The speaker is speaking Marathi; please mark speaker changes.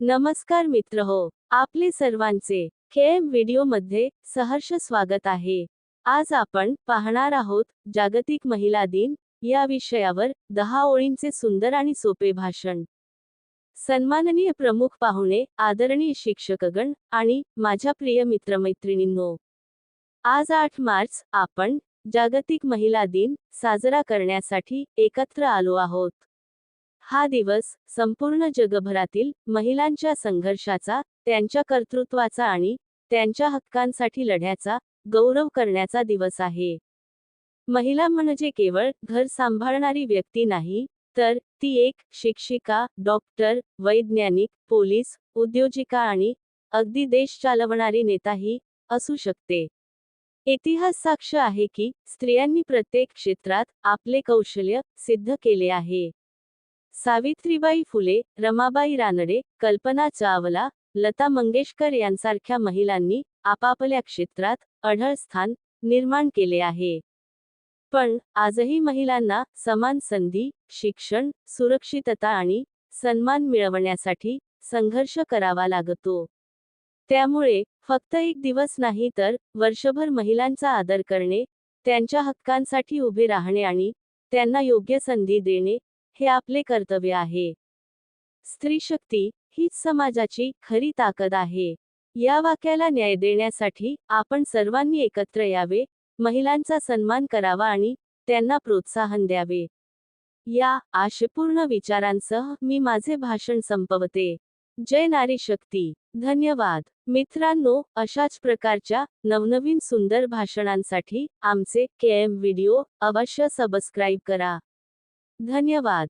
Speaker 1: नमस्कार मित्र हो आपले सर्वांचे केएम व्हिडिओमध्ये सहर्ष स्वागत आहे. आज आपण पाहणार आहोत जागतिक महिला दिन या विषयावर दहा ओळींचे सुंदर आणि सोपे भाषण. सन्माननीय प्रमुख पाहुणे आदरणीय शिक्षकगण आणि माझ्या प्रिय मित्रमैत्रिणींनो. आज आठ मार्च आपण जागतिक महिला दिन साजरा करण्यासाठी एकत्र आलो आहोत. हा दिवस संपूर्ण जगभरातील महिलांच्या संघर्षाचा त्यांच्या कर्तृत्वाचा आणि त्यांच्या हक्कांसाठी लढ्याचा गौरव करण्याचा दिवस आहे. महिला म्हणजे केवळ घर सांभाळणारी व्यक्ती नाही तर ती एक शिक्षिका डॉक्टर वैज्ञानिक पोलीस उद्योजिका आणि अगदी देश चालवणारी नेताही असू शकते. इतिहास साक्ष आहे की स्त्रियांनी प्रत्येक क्षेत्रात आपले कौशल्य सिद्ध केले आहे. सावित्रीबाई फुले रमाबाई रानडे कल्पना चावला लता मंगेशकर यांसारख्या महिलांनी आपापल्या क्षेत्रात अढळ स्थान निर्माण केले आहे. पण आजही महिलांना समान संधी शिक्षण सुरक्षितता आणि सन्मान मिळवण्यासाठी संघर्ष करावा लागतो. त्यामुळे फक्त एक दिवस नाही तर वर्षभर महिलांचा आदर करणे त्यांच्या हक्कांसाठी उभे राहणे आणि त्यांना योग्य संधी देणे हे आपले कर्तव्य आहे. स्त्री शक्ती हीच समाजाची खरी ताकद आहे. या वाक्याला न्याय देण्यासाठी आपण सर्वांनी एकत्र यावे महिलांचा सन्मान करावा आणि त्यांना प्रोत्साहन द्यावे. या आशपूर्ण विचारांसह मी माझे भाषण संपवते. जय नारी शक्ती. धन्यवाद. मित्रांनो अशाच प्रकारच्या नवनवीन सुंदर भाषणांसाठी आमचे के एम व्हिडिओ अवश्य सबस्क्राईब करा. धन्यवाद.